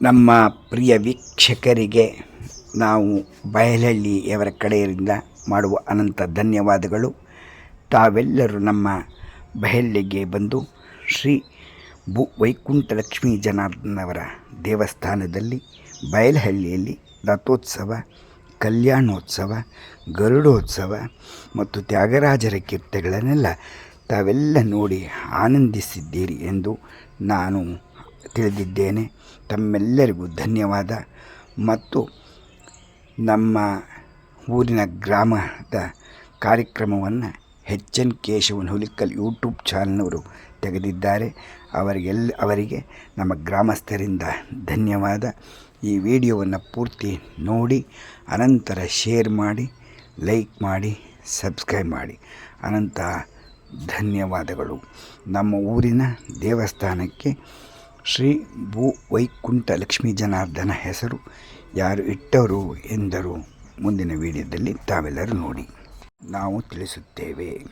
ನಮ್ಮ ಪ್ರಿಯ ವೀಕ್ಷಕರಿಗೆ ನಾವು ಬಯಲಹಳ್ಳಿಯವರ ಕಡೆಯಿಂದ ಮಾಡುವ ಅನಂತ ಧನ್ಯವಾದಗಳು. ತಾವೆಲ್ಲರೂ ನಮ್ಮ ಬಯಲಿಗೆ ಬಂದು ಶ್ರೀ ಭೂ ವೈಕುಂಠ ಲಕ್ಷ್ಮೀ ಜನಾರ್ದನವರ ದೇವಸ್ಥಾನದಲ್ಲಿ ಬಯಲಹಳ್ಳಿಯಲ್ಲಿ ರಥೋತ್ಸವ, ಕಲ್ಯಾಣೋತ್ಸವ, ಗರುಡೋತ್ಸವ ಮತ್ತು ತ್ಯಾಗರಾಜರ ಕೀರ್ತೆಗಳನ್ನೆಲ್ಲ ತಾವೆಲ್ಲ ನೋಡಿ ಆನಂದಿಸಿದ್ದೀರಿ ಎಂದು ನಾನು ತಿಳಿದಿದ್ದೇನೆ. ತಮ್ಮೆಲ್ಲರಿಗೂ ಧನ್ಯವಾದ. ಮತ್ತು ನಮ್ಮ ಊರಿನ ಗ್ರಾಮದ ಕಾರ್ಯಕ್ರಮವನ್ನು H N Keshavan Hulikal YouTube ಚಾನಲ್ನವರು ತೆಗೆದಿದ್ದಾರೆ. ಅವರಿಗೆಲ್ಲ ಅವರಿಗೆ ನಮ್ಮ ಗ್ರಾಮಸ್ಥರಿಂದ ಧನ್ಯವಾದ. ಈ ವಿಡಿಯೋವನ್ನು ಪೂರ್ತಿ ನೋಡಿ, ಅನಂತರ ಶೇರ್ ಮಾಡಿ, ಲೈಕ್ ಮಾಡಿ, ಸಬ್ಸ್ಕ್ರೈಬ್ ಮಾಡಿ. ಅನಂತ ಧನ್ಯವಾದಗಳು. ನಮ್ಮ ಊರಿನ ದೇವಸ್ಥಾನಕ್ಕೆ ಶ್ರೀ ಭೂ ವೈಕುಂಠ ಲಕ್ಷ್ಮೀ ಜನಾರ್ದನ ಹೆಸರು. ಯಾರು ಇಟ್ಟರು ಎಂದರು ಮುಂದಿನ ವಿಡಿಯೋದಲ್ಲಿ ತಾವೆಲ್ಲರೂ ನೋಡಿ. ನಾವು ತಿಳಿಸುತ್ತೇವೆ.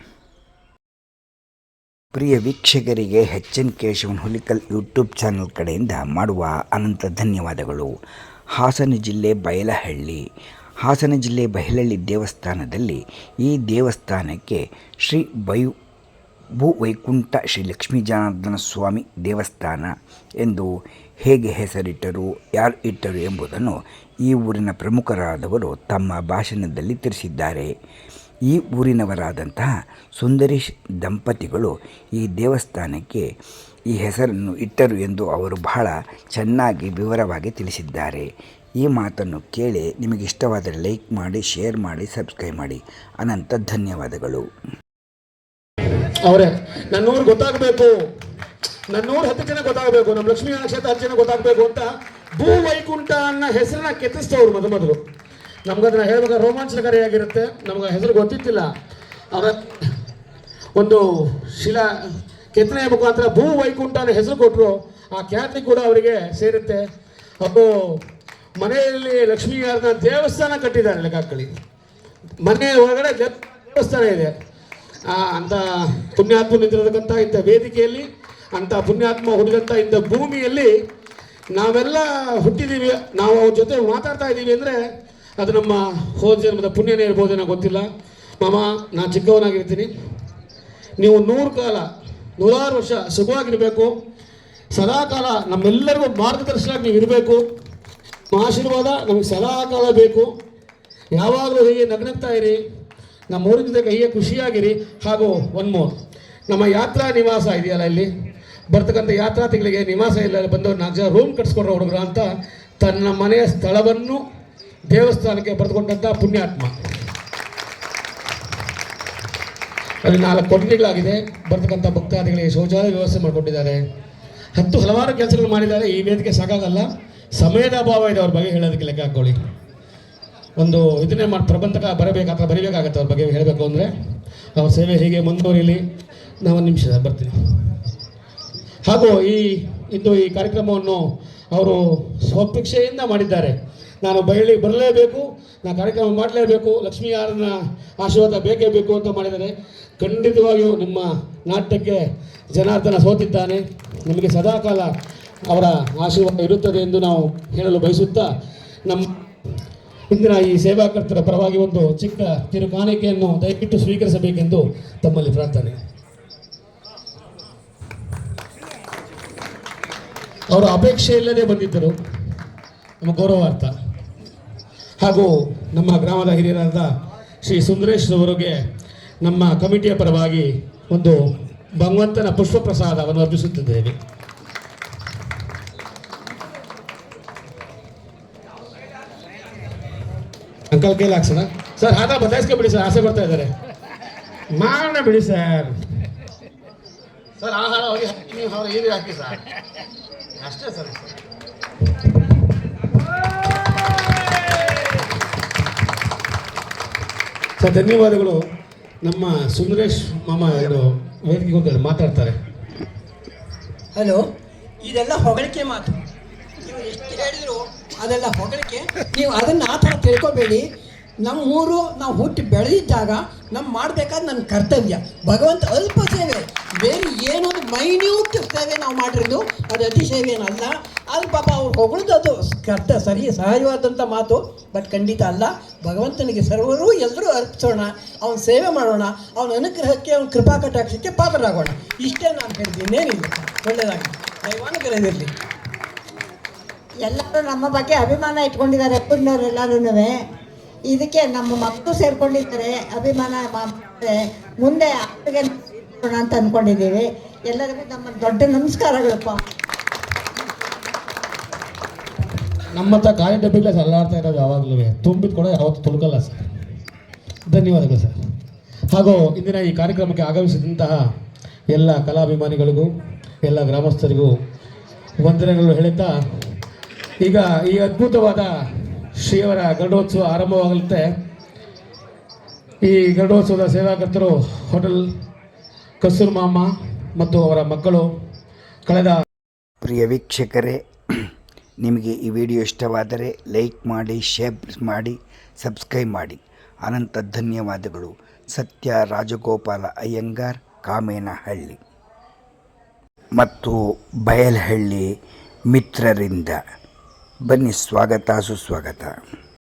ಪ್ರಿಯ ವೀಕ್ಷಕರಿಗೆ H N Keshavan Hulikal YouTube channel ಕಡೆಯಿಂದ ಮಾಡುವ ಅನಂತ ಧನ್ಯವಾದಗಳು. ಹಾಸನ ಜಿಲ್ಲೆ ಬಯಲಹಳ್ಳಿ. ಹಾಸನ ಜಿಲ್ಲೆ ಬಯಲಹಳ್ಳಿ ದೇವಸ್ಥಾನದಲ್ಲಿ ಈ ದೇವಸ್ಥಾನಕ್ಕೆ ಶ್ರೀ ಬಯು ಭೂ ವೈಕುಂಠ ಶ್ರೀ ಲಕ್ಷ್ಮೀ ಜನಾರ್ದನ ಸ್ವಾಮಿ ದೇವಸ್ಥಾನ ಎಂದು ಹೇಗೆ ಹೆಸರಿಟ್ಟರು, ಯಾರು ಇಟ್ಟರು ಎಂಬುದನ್ನು ಈ ಊರಿನ ಪ್ರಮುಖರಾದವರು ತಮ್ಮ ಭಾಷಣದಲ್ಲಿ ತಿಳಿಸಿದ್ದಾರೆ. ಈ ಊರಿನವರಾದಂತಹ ಸುಂದರೇಶ್ ದಂಪತಿಗಳು ಈ ದೇವಸ್ಥಾನಕ್ಕೆ ಈ ಹೆಸರನ್ನು ಇಟ್ಟರು ಎಂದು ಅವರು ಬಹಳ ಚೆನ್ನಾಗಿ ವಿವರವಾಗಿ ತಿಳಿಸಿದ್ದಾರೆ. ಈ ಮಾತನ್ನು ಕೇಳಿ ನಿಮಗೆ ಇಷ್ಟವಾದರೆ ಲೈಕ್ ಮಾಡಿ, ಶೇರ್ ಮಾಡಿ, ಸಬ್ಸ್ಕ್ರೈಬ್ ಮಾಡಿ. ಅನಂತ ಧನ್ಯವಾದಗಳು. ಅವರೇ, ನನ್ನೂರು ಗೊತ್ತಾಗಬೇಕು. ನನ್ನೂರು ಹತ್ತು ಜನ ಗೊತ್ತಾಗಬೇಕು ನಮ್ಮ ಲಕ್ಷ್ಮೀ ನಕ್ಷತ್ರ ಹತ್ತು ಜನ ಗೊತ್ತಾಗಬೇಕು ಅಂತ ಭೂ ವೈಕುಂಠ ಅನ್ನೋ ಹೆಸರನ್ನ ಕೆತ್ತಿಸ್ತವ್ರು ಮೊದಲು ಮೊದಲು. ನಮ್ಗದನ್ನ ಹೇಳ್ಬೇಕಾದ್ರೆ ರೋಮಾಂಚನಕಾರಿಯಾಗಿರುತ್ತೆ. ನಮ್ಗೆ ಹೆಸರು ಗೊತ್ತಿತ್ತಿಲ್ಲ. ಅವರ ಒಂದು ಶಿಲಾ, ಕೆತ್ತನೆಯ ಮುಖಾಂತರ ಭೂ ವೈಕುಂಠ ಅನ್ನೋ ಹೆಸರು ಕೊಟ್ಟರು ಆ ಖ್ಯಾತಿ ಕೂಡ ಅವರಿಗೆ ಸೇರುತ್ತೆ. ಅದು ಮನೆಯಲ್ಲಿ ಲಕ್ಷ್ಮೀನಾರಾಯಣ ದೇವಸ್ಥಾನ ಕಟ್ಟಿದ್ದಾರೆ ಲೆಕ್ಕ ಹಾಕೊಳ್ಳಿ ಮನೆ ಒಳಗಡೆ ದೇವ- ದೇವಸ್ಥಾನ ಇದೆ. ಅಂತ ಪುಣ್ಯಾತ್ಮ ನಿಂತಿರತಕ್ಕಂಥ ಇಂಥ ವೇದಿಕೆಯಲ್ಲಿ, ಅಂಥ ಪುಣ್ಯಾತ್ಮ ಹುಡುಗಂಥ ಇಂಥ ಭೂಮಿಯಲ್ಲಿ ನಾವೆಲ್ಲ ಹುಟ್ಟಿದ್ದೀವಿ ನಾವು ಅವ್ರ ಜೊತೆ ಮಾತಾಡ್ತಾ ಇದ್ದೀವಿ ಅಂದರೆ ಅದು ನಮ್ಮ ಹೋದ ಜನ್ಮದ ಪುಣ್ಯನೇ ಇರ್ಬೋದೇನೋ ಗೊತ್ತಿಲ್ಲ. ಮಾಮ, ನಾನು ಚಿಕ್ಕವನಾಗಿರ್ತೀನಿ. ನೀವು ನೂರು ಕಾಲ, ನೂರಾರು ವರ್ಷ ಸುಖವಾಗಿರಬೇಕು. ಸದಾಕಾಲ ನಮ್ಮೆಲ್ಲರಿಗೂ ಮಾರ್ಗದರ್ಶನ ನೀವು ಇರಬೇಕು. ಆಶೀರ್ವಾದ ನಮಗೆ ಸದಾಕಾಲ ಬೇಕು. ಯಾವಾಗಲೂ ಹೀಗೆ ನಗ್ನಗ್ತಾ ಇರಿ. ನಮ್ಮ ಊರಿನ ಜೊತೆ ಹೀಗೆ ಖುಷಿಯಾಗಿರಿ. ಹಾಗೂ ಒನ್ ಮೋರ್ ನಮ್ಮ ಯಾತ್ರಾ ನಿವಾಸ ಇದೆಯಲ್ಲ ಇಲ್ಲಿ? ಬರ್ತಕ್ಕಂಥ ಯಾತ್ರಾರ್ಥಿಗಳಿಗೆ ನಿವಾಸ ಇಲ್ಲ ಬಂದು ನಾಲ್ಕು ಜನ ರೂಮ್ ಕಟ್ಸ್ಕೊಡ್ರೋ ಹುಡುಗರು ಅಂತ ತನ್ನ ಮನೆಯ ಸ್ಥಳವನ್ನು ದೇವಸ್ಥಾನಕ್ಕೆ ಬರೆದುಕೊಂಡಂಥ ಪುಣ್ಯಾತ್ಮ. ಅಲ್ಲಿ ನಾಲ್ಕು ಕೊಠಡಿಗಳಾಗಿದೆ. ಬರ್ತಕ್ಕಂಥ ಭಕ್ತಾದಿಗಳಿಗೆ ಶೌಚಾಲಯ ವ್ಯವಸ್ಥೆ ಮಾಡಿಕೊಟ್ಟಿದ್ದಾರೆ. ಹತ್ತು ಹಲವಾರು ಕೆಲಸಗಳು ಮಾಡಿದ್ದಾರೆ. ಈ ವೇದಿಕೆ ಸಾಕಾಗಲ್ಲ. ಸಮಯದ ಅಭಾವ ಇದೆ ಅವ್ರ ಬಗ್ಗೆ ಹೇಳೋದಕ್ಕೆ ಲೆಕ್ಕ ಹಾಕೊಳ್ಳಿ ಒಂದು ಇದನ್ನೇ ಮಾಡಿ ಪ್ರಬಂಧಕ ಬರಬೇಕಾದ್ರೆ ಬರೀಬೇಕಾಗತ್ತೆ ಅವ್ರ ಬಗ್ಗೆ ಹೇಳಬೇಕು ಅಂದರೆ? ಅವ್ರ ಸೇವೆ ಹೀಗೆ ಮುಂದುವರಿಲಿ? ನಾವು ಒಂದು ನಿಮಿಷ ಬರ್ತೀನಿ. ಹಾಗೂ ಈ ಇಂದು ಈ ಕಾರ್ಯಕ್ರಮವನ್ನು ಅವರು ಸ್ವಪೇಕ್ಷೆಯಿಂದ ಮಾಡಿದ್ದಾರೆ. ನಾನು ಬಯಲಿ ಬರಲೇಬೇಕು ನಾನು ಕಾರ್ಯಕ್ರಮ ಮಾಡಲೇಬೇಕು, ಲಕ್ಷ್ಮೀ ಯಾರನ್ನ ಆಶೀರ್ವಾದ ಬೇಕೇ ಬೇಕು ಅಂತ ಮಾಡಿದರೆ ಖಂಡಿತವಾಗಿಯೂ ನಿಮ್ಮ ನಾಟ್ಯಕ್ಕೆ ಜನಾರ್ದನ ಸೋತಿದ್ದಾನೆ. ನಿಮಗೆ ಸದಾಕಾಲ ಅವರ ಆಶೀರ್ವಾದ ಇರುತ್ತದೆ ಎಂದು ನಾವು ಹೇಳಲು ಬಯಸುತ್ತಾ ನಮ್ಮ ಇಂದಿನ ಈ ಸೇವಾಕರ್ತರ ಪರವಾಗಿ ಒಂದು ಚಿಕ್ಕ ತಿರು ಕಾಣಿಕೆಯನ್ನು ದಯವಿಟ್ಟು ಸ್ವೀಕರಿಸಬೇಕೆಂದು ತಮ್ಮಲ್ಲಿ ಪ್ರಾರ್ಥನೆ. ಅವರ ಅಪೇಕ್ಷೆ ಇಲ್ಲದೆ ಬಂದಿದ್ದರು. ನಮ್ಮ ಗೌರವಾರ್ಥ ಹಾಗೂ ನಮ್ಮ ಗ್ರಾಮದ ಹಿರಿಯರಾದ ಶ್ರೀ ಸುಂದರೇಶ್ ಅವರಿಗೆ ನಮ್ಮ ಕಮಿಟಿಯ ಪರವಾಗಿ ಒಂದು ಭಗವಂತನ ಪುಷ್ಪ ಪ್ರಸಾದವನ್ನು ಅರ್ಪಿಸುತ್ತಿದ್ದೇವೆ. ಅಂಕಲ್ ಕೈಲಿ ಹಾಕ್ಸೋಣ ಸರ್ ಹಾದ ಬದಲಾಯಿಸ್ಕೊಬಿಡಿ ಸರ್ ಆಸೆ ಬರ್ತಾ ಇದ್ದಾರೆ. ಮಾಡೋಣ ಬಿಡಿ ಸರ್. ಸರ್ ಆಹಾರ ಹೋಗಿ ಹಾಕಿ ನೀವು ಅವ್ರ ಏನೇ ಹಾಕಿ ಸರ್. ಅಷ್ಟೇ ಸರ್. ಸರ್ ಧನ್ಯವಾದಗಳು. ನಮ್ಮ ಸುಂದರೇಶ್ ಮಾಮ ಇದು ವೇದಿಕೆ ಹೋಗಿ ಮಾತಾಡ್ತಾರೆ. ಹಲೋ ಇದೆಲ್ಲ ಹೊಗಳಿಕೆ ಮಾತು ನೀವು ಎಷ್ಟು ಹೇಳಿದ್ರು. ಅದೆಲ್ಲ ಹೊಗಳಿಕೆ. ನೀವು ಅದನ್ನು ಆ ಥರ ತಿಳ್ಕೊಬೇಡಿ. ನಮ್ಮ ಊರು, ನಾವು ಹುಟ್ಟಿ ಬೆಳೆದಿದ್ದಾಗ ನಮ್ಮ ಮಾಡಬೇಕಾದ ನನ್ನ ಕರ್ತವ್ಯ. ಭಗವಂತ ಅಲ್ಪ ಸೇವೆ. ಬೇರೆ ಏನೊಂದು ಮೈನ್ಯೂಟ್ ಸೇವೆ ನಾವು ಮಾಡಿರೋದು, ಅದು ಅತಿ ಸೇವೆ ಏನಲ್ಲ ಅಲ್ಲಿ ಪಾಪ ಅವ್ರು ಹೊಗಳದು ಅದು ಕರ್ತ, ಸರಿ ಸಹಜವಾದಂಥ ಮಾತು, ಬಟ್ ಖಂಡಿತ ಅಲ್ಲ. ಭಗವಂತನಿಗೆ ಸರ್ವರೂ ಎಲ್ಲರೂ ಅರ್ಪಿಸೋಣ, ಅವನ ಸೇವೆ ಮಾಡೋಣ, ಅವನ ಅನುಗ್ರಹಕ್ಕೆ, ಅವನ ಕೃಪಾ ಕಟಾಕ್ಷಕ್ಕೆ ಪಾತ್ರರಾಗೋಣ. ಇಷ್ಟೇ ನಾನು ಹೇಳಿದ್ದೀನಿ ಏನಿಲ್ಲ ಒಳ್ಳೆಯದಾಗಿ ದೈವಾನುಗ್ರಹವಿರಲಿ ಎಲ್ಲರೂ ನಮ್ಮ ಬಗ್ಗೆ ಅಭಿಮಾನ ಇಟ್ಕೊಂಡಿದ್ದಾರೆ ಊರಿನವರೆಲ್ಲರೂ ಇದಕ್ಕೆ ನಮ್ಮ ಮಕ್ಕಳು ಸೇರ್ಕೊಂಡಿದ್ದಾರೆ, ಅಭಿಮಾನ. ಮುಂದೆ ಅಪ್ಪಗೆ ಅಂತ ಅಂದ್ಕೊಂಡಿದ್ದೀವಿ ಎಲ್ಲರಿಗೂ ನಮ್ಮ ದೊಡ್ಡ ನಮಸ್ಕಾರಗಳಪ್ಪ. ನಮ್ಮತ್ತ ಖಾಲಿ ಡಬ್ಬಿಗಳೇ ಅಲ್ಲಾಡ್ತಾ ಇರೋದು ಯಾವಾಗಲೂ. ತುಂಬಿದ ಕೂಡ, ಯಾವತ್ತು ತುಳುಕಲ್ಲ ಸರ್. ಧನ್ಯವಾದಗಳು ಸರ್. ಹಾಗೂ ಇಂದಿನ ಈ ಕಾರ್ಯಕ್ರಮಕ್ಕೆ ಆಗಮಿಸಿದಂತಹ ಎಲ್ಲ ಕಲಾಭಿಮಾನಿಗಳಿಗೂ, ಎಲ್ಲ ಗ್ರಾಮಸ್ಥರಿಗೂ ವಂದನೆಗಳು ಹೇಳುತ್ತಾ ಈಗ ಈ ಅದ್ಭುತವಾದ ಶ್ರೀಯವರ ಗರುಡೋತ್ಸವ ಆರಂಭವಾಗಲಿದೆ. ಈ ಗರುಡೋತ್ಸವದ ಸೇವಾಕರ್ತರು ಹೋಟೆಲ್ ಕಸೂರ್ ಮಾಮ ಮತ್ತು ಅವರ ಮಕ್ಕಳು, ಕಳೆದ ಪ್ರಿಯ ವೀಕ್ಷಕರೇ, ನಿಮಗೆ ಈ ವಿಡಿಯೋ ಇಷ್ಟವಾದರೆ ಲೈಕ್ ಮಾಡಿ, ಶೇರ್ ಮಾಡಿ, ಸಬ್ಸ್ಕ್ರೈಬ್ ಮಾಡಿ. ಅನಂತ ಧನ್ಯವಾದಗಳು. ಸತ್ಯ ರಾಜಗೋಪಾಲ ಅಯ್ಯಂಗಾರ್, ಕಾಮೇನಹಳ್ಳಿ. ಮತ್ತು ಬಯಲಹಳ್ಳಿ ಮಿತ್ರರಿಂದ. ಬನ್ನಿ ಸ್ವಾಗತ ಸುಸ್ವಾಗತ.